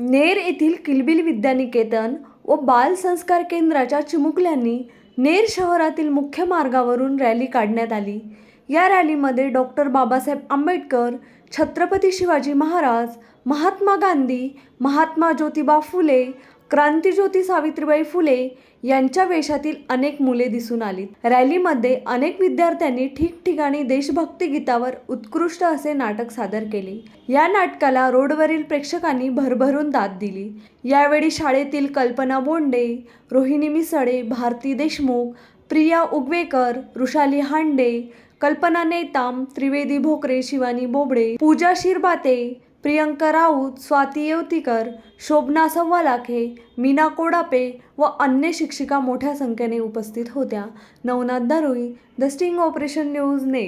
नेर येथील किलबिल विद्यानिकेतन व बाल संस्कार केंद्राच्या चिमुकल्यांनी नेर शहरातील मुख्य मार्गावरून रॅली काढण्यात आली. या रॅलीमध्ये डॉक्टर बाबासाहेब आंबेडकर छत्रपती शिवाजी महाराज महात्मा गांधी महात्मा ज्योतिबा फुले क्रांतीज्योती सावित्रीबाई फुले यांच्या वेशातील अनेक मुले दिसून आली रॅलीमध्ये अनेक विद्यार्थ्यांनी ठिकठिकाणी देशभक्ती गीतावर उत्कृष्ट असे नाटक सादर केले. या नाटकाला रोडवरील प्रेक्षकांनी भरभरून दाद दिली. यावेळी शाळेतील कल्पना बोंडे रोहिणी मिसळे भारती देशमुख प्रिया उगवेकर ऋषाली हांडे कल्पना नेताम त्रिवेदी भोकरे शिवानी बोबडे पूजा शिरबाते प्रियंका राऊत स्वाती येवतीकर शोभना सव्वालाखे मीना कोडापे व अन्य शिक्षिका मोठ्या संख्येने उपस्थित होत्या. Navnath Darui the sting operation news ने